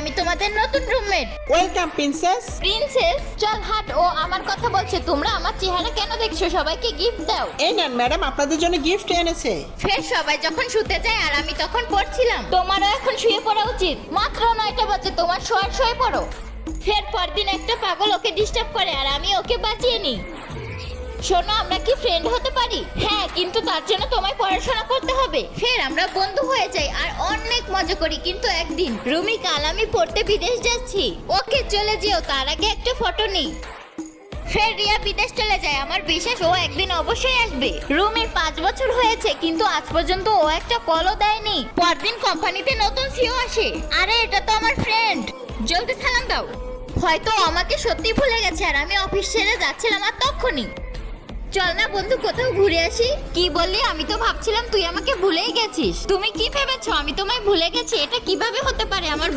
আমি তোমাদের নতুন রুমমেট ওয়েলকাম প্রিন্সেস প্রিন্সেস চল হাট ও আমার কথা বলছে। তোমরা আমার চেহারা কেন দেখছ? সবাইকে গিফট দাও। এই নেন ম্যাডাম আপনাদের জন্য গিফট এনেছে। ফের সবাই যখন শুতে যায় আর আমি তখন পড়ছিলাম তোমারও এখন শুয়ে পড়া উচিত। মাত্র নয়টা বাজে তোমার শোয়ার শুয়ে পড়ো। ফের পরদিন একটা পাগল ওকে ডিস্টার্ব করে আর আমি ওকে বাঁচিয়ে নিই। শোনো, আমরা কি ফ্রেন্ড হতে পারি? হ্যাঁ কিন্তু তার জন্য তোমায় পড়াশোনা করতে হবে। ফের আমরা বন্ধু হয়ে যাই আর অনেক মজা করি, কিন্তু একদিন রুমি, কাল আমি পড়তে বিদেশ যাচ্ছি। ওকে চলে যেও, তার আগে একটা ফটো নিই। ফের রিয়া বিদেশ চলে যায়, আমার বিশ্বাস, ও একদিন অবশ্যই আসবে। রুমির পাঁচ বছর হয়েছে, কিন্তু আজ পর্যন্ত ও একটা কলও দেয়নি। পরদিন কোম্পানিতে নতুন সিও আসে। আরে, এটা তো আমার ফ্রেন্ড জলদি সালাম দাও। হয়তো আমাকে সত্যি ভুলে গেছে, আর আমি অফিস ছেড়ে যাচ্ছিলাম আর তখনই। চল না বন্ধু, কোথাও ঘুরে আসি। কি বললি? আমি তো ভাবছিলাম তুই আমাকে ভুলেই গেছিস। তুমি কি ভেবেছো? আমি তোমায় ভুলে গেছি। এটা কীভাবে হতে পারে আমার